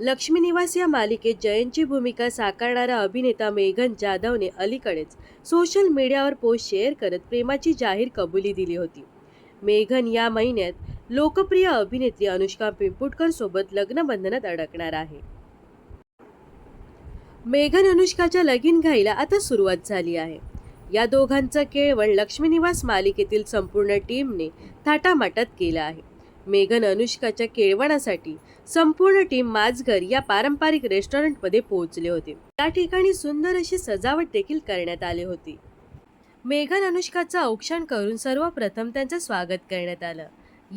लक्ष्मी निवास या मालिकेत जयंतची भूमिका साकारणारा अभिनेता मेघन जाधवने अलीकडेच सोशल मीडियावर पोस्ट शेअर करत प्रेमाची जाहीर कबुली दिली होती. मेघन या महिन्यात लोकप्रिय अभिनेत्री अनुष्का पिंपुटकर सोबत लग्नबंधनात अडकणार आहे. मेघन अनुष्काच्या लगीन घाईला आता सुरुवात झाली आहे. या दोघांचं केळवण लक्ष्मीनिवास मालिकेतील संपूर्ण टीमने थाटामाटात केलं आहे. मेघन अनुष्काच्या केळवणासाठी संपूर्ण टीम माझघर या पारंपरिक रेस्टॉरंटमध्ये पोहोचले होते. त्या ठिकाणी सुंदर अशी सजावट देखील करण्यात आली होती. मेघन अनुष्काचं औक्षण करून सर्वप्रथम त्यांचं स्वागत करण्यात आलं.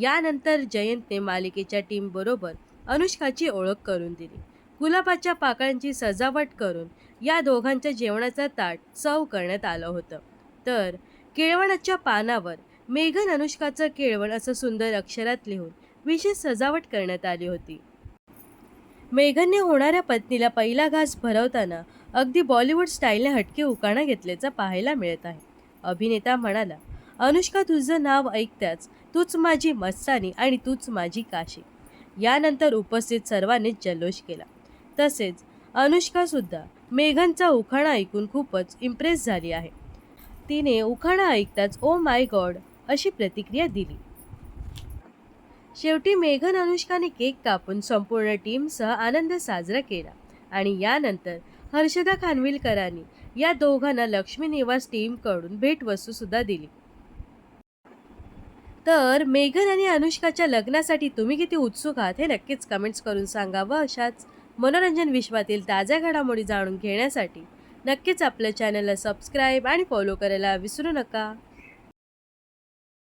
यानंतर जयंतने मालिकेच्या टीमबरोबर अनुष्काची ओळख करून दिली. गुलाबाच्या पाकळ्यांची सजावट करून या दोघांच्या जेवणाचा ताट चव करण्यात आलं होतं. तर केळवणाच्या पानावर मेघन अनुष्काचं केळवण असं सुंदर अक्षरात लिहून विशेष सजावट करण्यात आली होती. मेघनने होणाऱ्या पत्नीला पहिला घास भरवताना अगदी बॉलिवूड स्टाईलने हटके उकाणा घेतल्याचं पाहायला मिळत आहे. अभिनेता म्हणाला अनुष्का तुझं नाव ऐकताच तूच माझी मस्तानी आणि तूच माझी काशी. यानंतर उपस्थित सर्वांनीच जल्लोष केला. तसेच अनुष्कासुद्धा मेघनचा उखाणा ऐकून खूपच इम्प्रेस झाली आहे. तिने उखाणा ऐकताच ओ माय गॉड अशी प्रतिक्रिया दिली. शेवटी मेघन अनुष्काने केक कापून संपूर्ण टीमसह आनंद साजरा केला आणि यानंतर हर्षदा खानविलकरांनी या दोघांना लक्ष्मी निवास टीमकडून भेटवस्तूसुद्धा दिली. तर मेघन आणि अनुष्काच्या लग्नासाठी तुम्ही किती उत्सुक आहात हे नक्कीच कमेंट्स करून सांगा व अशाच मनोरंजन विश्वातील ताज्या घडामोडी जाणून घेण्यासाठी. नक्कीच आपल्या चॅनलला सबस्क्राईब आणि फॉलो करायला विसरू नका.